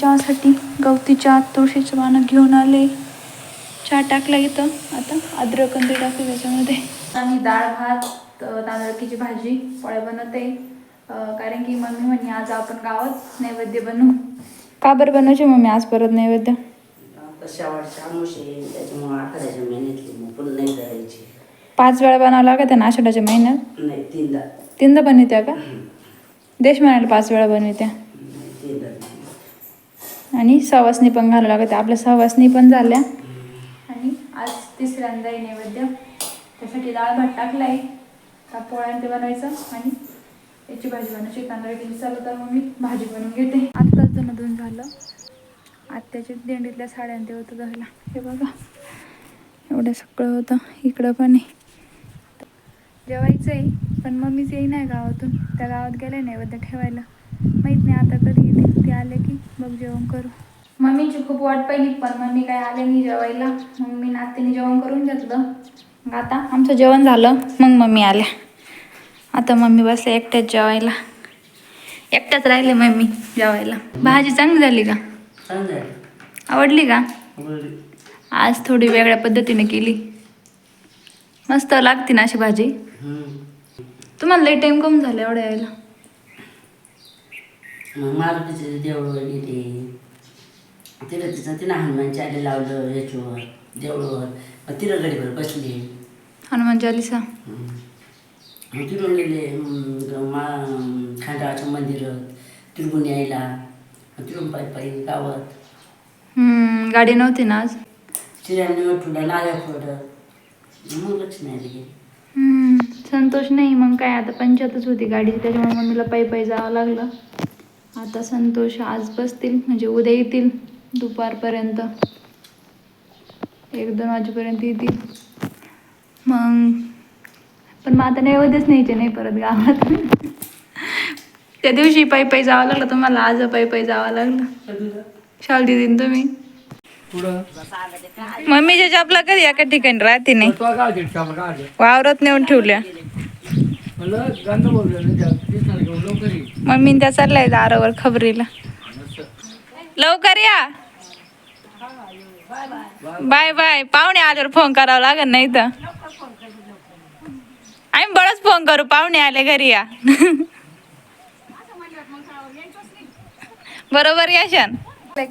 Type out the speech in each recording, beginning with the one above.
चहासाठी गवती चहा तुळशीचं पानं घेऊन आले. चहा टाकला इथं. आता अद्रक ते टाकते त्याच्यामध्ये आणि डाळ भात अं, तांदळाची भाजी पोळ्या बनवते. कारण की मम्मी म्हणे आज आपण गावात नैवेद्य बनवू. का बरं बनवायचे मम्मी? आज परत नैवेद्य? पाच वेळा बनावं लागत ना आषाढाच्या महिन्यात? नाही तीनदा. तीनदा बनवत्या का? देश म्हणायला पाच वेळा बनवत्या. आणि सवासणी पण घालावं लागते. आपल्या सवासणी पण झाल्या. आणि आज तिसऱ्यांदा आहे नैवेद्य. त्यासाठी डाळ भात टाकलाय. का पोळ्या ते बनवायचं आणि याची भाजी बनवायची. तांदळाची चालू तर मग मी भाजी बनवून घेते. आत्ताच धुणं झालं. आत्याच्या दिंडीतल्या साड्या आणि ते होतं धुवायला. हे बघा. एवढं सगळं होतं. इकडं पण आहे. जेवायचं आहे पण मम्मीच येई नाही गावातून. त्या गावात गेले नैवेद्य ठेवायला. माहीत नाही आता कधी येते ते आले की मग जेवण करू. मम्मीची खूप वाट पाहिली पण मम्मी काय आले नाही जेवायला. मग मी नातीने जेवण करून घेतलं. मग आता आमचं जेवण झालं मग मम्मी आल्या. आता मम्मी बसले एकट्याच जेवायला. एकट्याच राहिले मम्मी जेवायला. भाजी चांगली झाली का? आवडली का. आज थोडी वेगळ्या पद्धतीने केली. मस्त लागते ना अशी भाजी. तुम्हाला लई टाईम कमी झाला एवढ्या यायला मग मारुतीचे देवळ गेले तिथं तिचं तिनं हनुमान चाले लावलं याच्यावर देवळवर. मग तिथं गडीवर बसली हनुमान चालिसा. मग तिथून गेले मा खांडाळाचं मंदिर तिथून यायला. तिथून पायी पायी गावात. हम्म, गाडी नव्हती ना आज? चिऱ्याने ठुला नाल्या फोडत. मग लक्ष नाही गेली हम्म, संतोष नाही मग काय? आता पंचायतच होती गाडी. त्याच्यामुळे मम्मीला पायी पायी जावं लागलं. आता संतोष आज बसतील म्हणजे उद्या येतील दुपारपर्यंत. एक दोन वाजेपर्यंत येतील. मग पण मग आता नैवेद्यच न्यायचे नाही परत गावात. त्या दिवशी पायी पायी जावं लागलं तुम्हाला आज पायी पायी जावं लागलं. शाल दिदीन तुम्ही. मम्मीच्या चपला कधी एका ठिकाणी राहते नाही. वावरात नेऊन ठेवल्या. मम्मी त्या चाललाय दारावर खबरीला. लवकर या. Bye bye. पाहुणे आल्यावर फोन करावा लागेल नाही तर. आम्ही बरंच फोन करू. पाहुणे आले घरी या. बरोबर या शन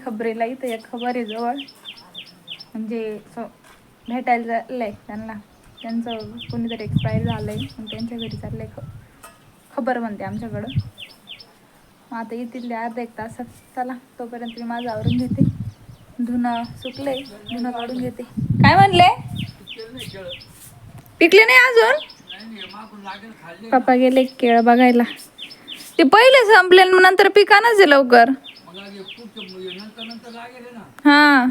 खबरीला. इथं एक खबर आहे जवळ. म्हणजे भेटायला चाललंय त्यांना. त्यांचं कोणीतरी एक्सपायर आहे मग त्यांच्या घरी चाललंय ख खबर म्हणते आमच्याकडं. मग आता येतील ते अर्धा एक तासात. चला तोपर्यंत मी माझं आवरून घेते. धुणं सुकले धुणं काढून घेते. काय म्हणले? पिकले नाही अजून? पप्पा गेले केळं बघायला. ते पहिले संपले मग नंतर पिकानच आहे लवकर. हा.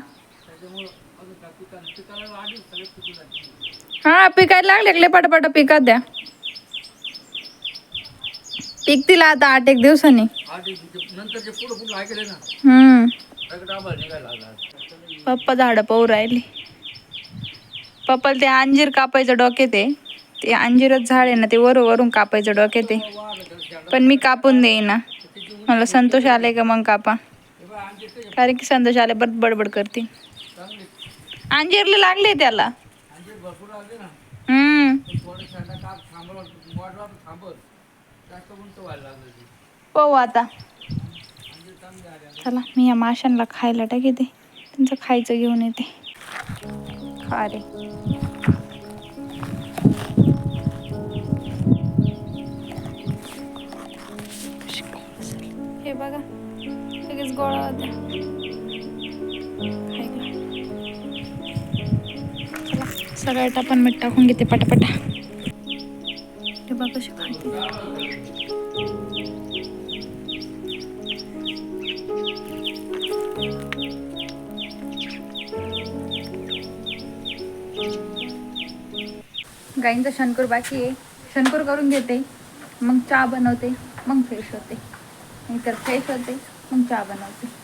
हा पिकायला लागले पटापट? पिकात द्या. पिकतील आता आठ एक दिवसांनी. ते- हम्म. पप्पा झाडं पाहू राहिली. पप्पाला ते अंजीर कापायचं डोक्यात आहे ते अंजीरच झाड आहे ना ते वरून वरून कापायचं डोक्यात आहे पण मी कापून देईना. मला संतोष आले का मग कापा. कारण की संतोष आले बरं बडबड करते. अंजीरला लागले त्याला. पाहू आता. चला मी या माशांना खायला टाकीते त्यांचं खायचं घेऊन येते. खा रे. हे बघा लगेच गोळा होत्या. चला सगळ्यात आपण मीठ टाकून घेते पटापटा. हे बा कशी खाते. गाईंचा शंकर बाकी आहे. शंकर करून घेते. मग चहा बनवते. मग फ्रेश होते. नाहीतर फ्रेश होते. मग चहा बनवते.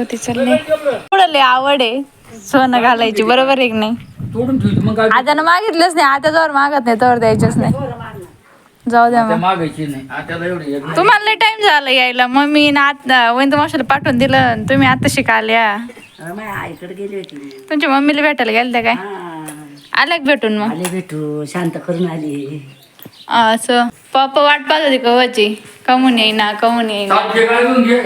होती चालली पुढं लय आवड आहे सोनं घालायची बरोबर आहे की नाही? तोडून मग काय आत्यानं मागितलंच नाही आता जवळ मागत नाही तवर द्यायचंच नाही. जाऊ द्या आता मग. मागायची नाही आता एवढी एक नाही. तुम्हाला लय टाइम झाला यायला. मम्मी ना आता वैंद मावशीला पाठवून दिलं आणि तुम्ही आता शिकाल्या. अरे माझ्या आईकडे गेली होती. तुमच्या मम्मीला भेटायला गेलत्या काय? हा. आल्या का भेटून मग? आले भेटू शांत करून आली. असं. पप्पा वाट पाहत होती कवाची कमून येईना कमून येईना. घे.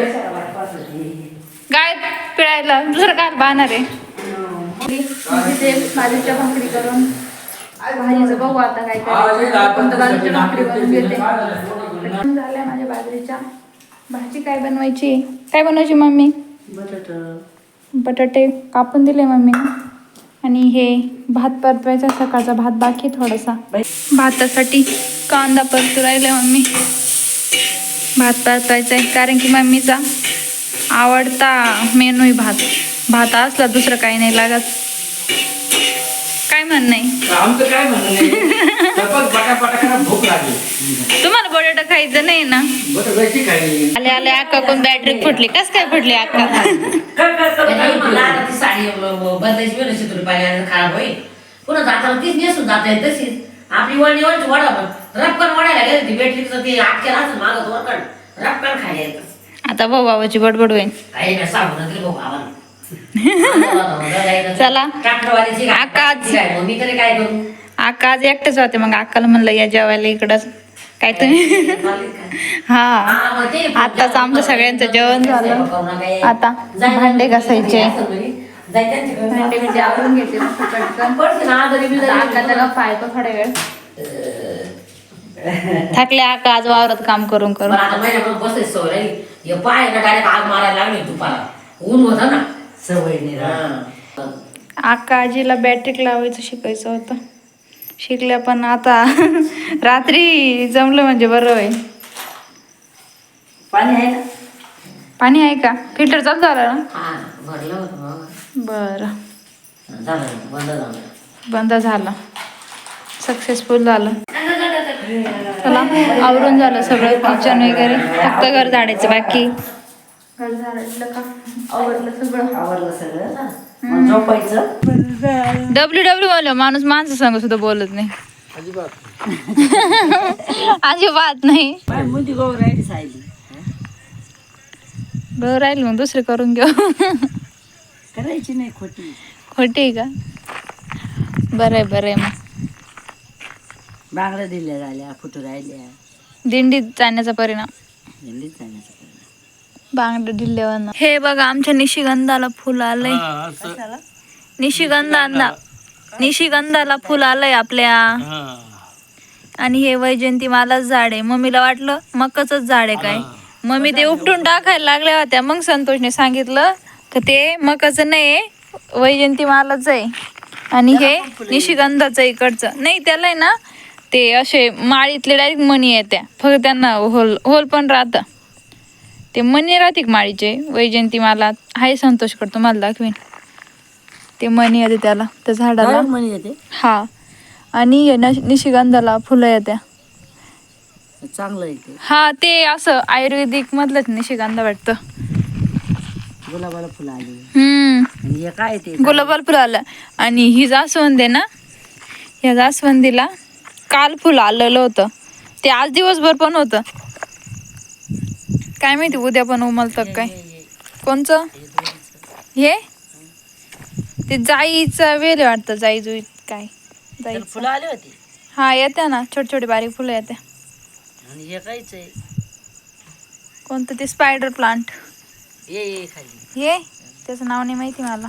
गाय पिळायला दुसरं काय पाहणार आहे. बाजूच्या भाकरी करून भाजीचं बघू आता काय करायचं कोणतं बाजूच्या भाकरी बनवून घेते. झाल्या माझ्या बाजरीच्या. भाजी काय बनवायची? काय बनवायची मम्मी? बटाट. बटाटे कापून दिले मम्मीने. आणि हे भात परतवायचा सकाळचा भात बाकी थोडासा. भातासाठी कांदा परतू राहिले मम्मी. भात परतवायचा आहे कारण की मम्मीचा आवडता मेनू आहे भात. भात असला दुसरं काही नाही लागत. काय म्हणणं नाही? तुम्हाला बटाटा खायचं नाही ना? आले आले अक्का कोण बॅटरी फुटली. कस काय फुटली अक्का? आपली वळणी वळची वडा पण रपकन वडायला गेली ती बॅटरीचं ते आटकेला असं मागत वरकड रपकन खायला येतं. आता भाऊ बाबाची बडबड होईल. चला. ट्रॅक्टरवाल्याची आका आज- मी तरी काय करू? अक्का आज एकटेच होते मग अक्काला म्हणलं या जेवायला इकडंच काय तुम्ही हा आताच आमचं सगळ्यांचं जेवण झालं. आता भांडे घासायचे. भांडे आवरून घेते थोडा वेळ. थकले अक्का आज वावरात काम करून करून. आता महिन्याभर बसायची सवय राहिली. हे पाय ना डायरेक्ट आग मारायला लागली दुपारा. ऊन होतं ना. सवय नाही अक्का आजीला बॅटरीक लावायचं शिकायचं होतं. शिकल्या पण आता रात्री जमलं म्हणजे बरं होईल. पाणी आहे ना? पाणी आहे का? फिल्टर चालू झालं ना? हा भरलं होतं बाबा बरं. झालं बंद झालं. बंद झालं. सक्सेसफुल झालं. चला आवरून झालं सगळं किचन वगैरे. फक्त घर झाडायचं बाकी. घर झाडलं का आवरलं सगळं आवरलं सगळं मग झोपायचं डब्ल्यू डब्ल्यू बोल माणूस माणसं सांग सुद्धा बोलत नाही. अजिबात नाही. बरं राहील मग दुसरे करून घेऊ. करायची नाही खोटी. खोटी का? बरं आहे बरं आहे मग. बांगड्या दिल्या झाल्या फुटू राहिल्या. दिंडीत जाण्याचा परिणाम. दिल्लीत जाण्याचं करणं. बांगडे दिल्यावर. हे बघा आमच्या निशिगंधाला फुल आलंय. निशिगंधा निशिगंधाला फुल आलंय आपल्या. आणि हे वैजयंती मालाच झाड आहे. मम्मीला वाटलं मकाच झाड आहे काय? मम्मी ते उपटून टाकायला लागल्या होत्या. मग संतोषने सांगितलं का ते मकाचं नाही वैजयंती मालाच आहे. आणि हे निशिगंधाचं आहे इकडचं. नाही त्याला आहे ना ते असे माळीतले डायरेक्ट मणी येत्या. फक्त त्यांना होल होल पण राहतं. ते मणी राहते माळीचे? वैजयंती माला. आहे संतोषकडे तुम्हाला दाखवीन. ते मणी येते त्याला त्या झाडाला. म्हणे येते. हा. आणि निशिगंधाला फुलं येत्या. चांगलं आहे ते. हा ते असं आयुर्वेदिक मधलंच निशिगंध वाटतं. गुलाबाला फुलं आली. हम्म. आणि काय ते? गुलाबाला फुलं आलं. आणि ही जास्वंद आहे ना? या जास्वंदीला काल फुलं आलेलं होतं. ते आज दिवसभर पण होतं. काय माहिती उद्या पण उमलतं काय? कोणचं? हे? ते जाईचं वेल वाटतं जाई जुई काय? जाई फुलं आले होते? हा येत्या ना. छोटे छोटे बारीक फुलं येत्या. कोणतं ते? स्पायडर प्लांट ये हे त्याचं नाव नाही माहिती मला.